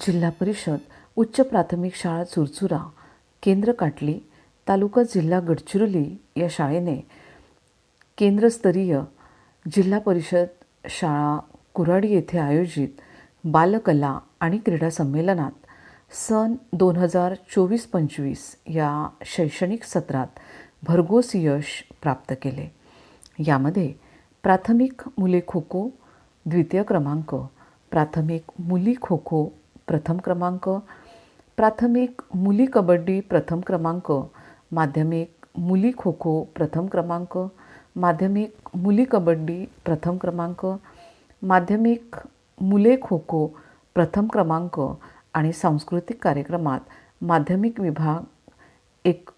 जिल्हा परिषद उच्च प्राथमिक शाळा चुरचुरा केंद्र काटली तालुका जिल्हा गडचिरोली या शाळेने केंद्रस्तरीय जिल्हा परिषद शाळा कुराडी येथे आयोजित बालकला आणि क्रीडा संमेलनात सन दोन हजार चोवीस पंचवीस या शैक्षणिक सत्रात भरघोस यश प्राप्त केले. यामध्ये प्राथमिक मुले खो खो द्वितीय क्रमांक प्राथमिक मुली खो खो प्रथम क्रमांक प्राथमिक मुली कबड्डी प्रथम क्रमांक माध्यमिक मुली खो खो प्रथम क्रमांक माध्यमिक मुली कबड्डी प्रथम क्रमांक माध्यमिक मुले खो खो प्रथम क्रमांक आणि सांस्कृतिक कार्यक्रमात माध्यमिक विभाग एक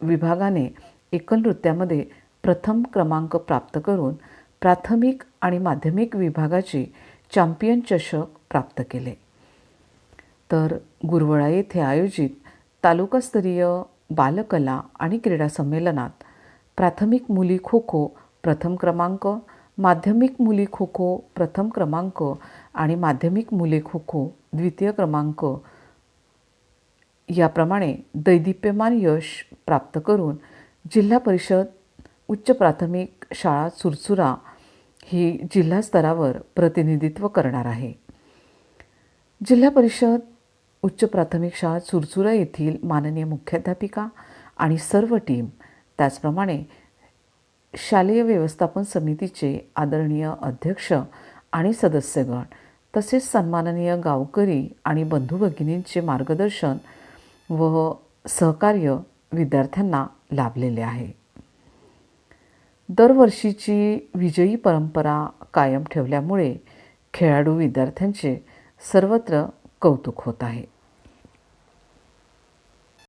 विभागाने एकल नृत्यामध्ये प्रथम क्रमांक प्राप्त करून प्राथमिक आणि माध्यमिक विभागाची चॅम्पियन चषक प्राप्त केले. तर गुरवळा येथे आयोजित तालुकास्तरीय बालकला आणि क्रीडा संमेलनात प्राथमिक मुली खो खो प्रथम क्रमांक माध्यमिक मुली खो खो प्रथम क्रमांक आणि माध्यमिक मुले खो खो द्वितीय क्रमांक याप्रमाणे दैदिप्यमान यश प्राप्त करून जिल्हा परिषद उच्च प्राथमिक शाळा चुरचुरा ही जिल्हा स्तरावर प्रतिनिधित्व करणार आहे. जिल्हा परिषद उच्च प्राथमिक शाळा चुरचुरा येथील माननीय मुख्याध्यापिका आणि सर्व टीम त्याचप्रमाणे शालेय व्यवस्थापन समितीचे आदरणीय अध्यक्ष आणि सदस्यगण तसेच सन्माननीय गावकरी आणि बंधू भगिनींचे मार्गदर्शन व सहकार्य विद्यार्थ्यांना लाभलेले आहे. दरवर्षीची विजयी परंपरा कायम ठेवल्यामुळे खेळाडू विद्यार्थ्यांचे सर्वत्र कौतुक होत आहे.